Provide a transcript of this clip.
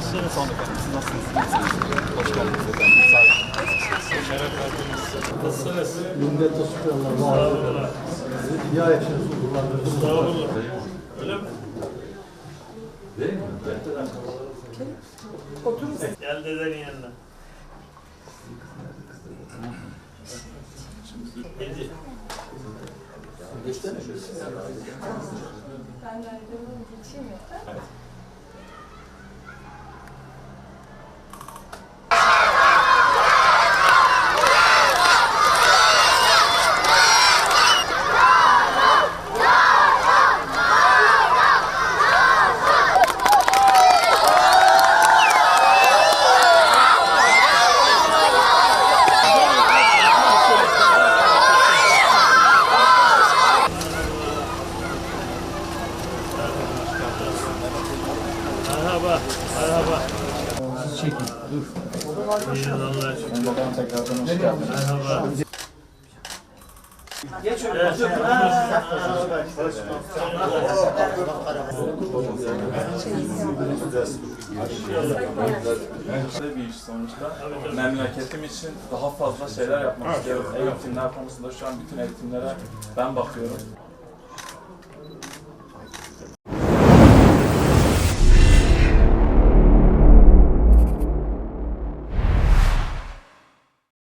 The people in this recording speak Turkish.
Nasılsınız hanımefendi? Siz nasılsınız? Hoş geldiniz efendim. Sağ olun. Şeref verdiniz. Nasılsınız? Millet hoşçakalın. Sağ olun. Ya yaşınızı kullandırdınız. Sağ olun. Öyle mi? Gel dedenin yanına. Yedi. Ben de geçeyim mi? Merhaba. Merhaba. Çekin. Dur. İyi Allah. Merhaba. Geç öyle. Güzel bir iş sonuçta. Memleketim için daha fazla şeyler yapmak istiyorum. Eğitimler konusunda şu an bütün eğitimlere ben bakıyorum.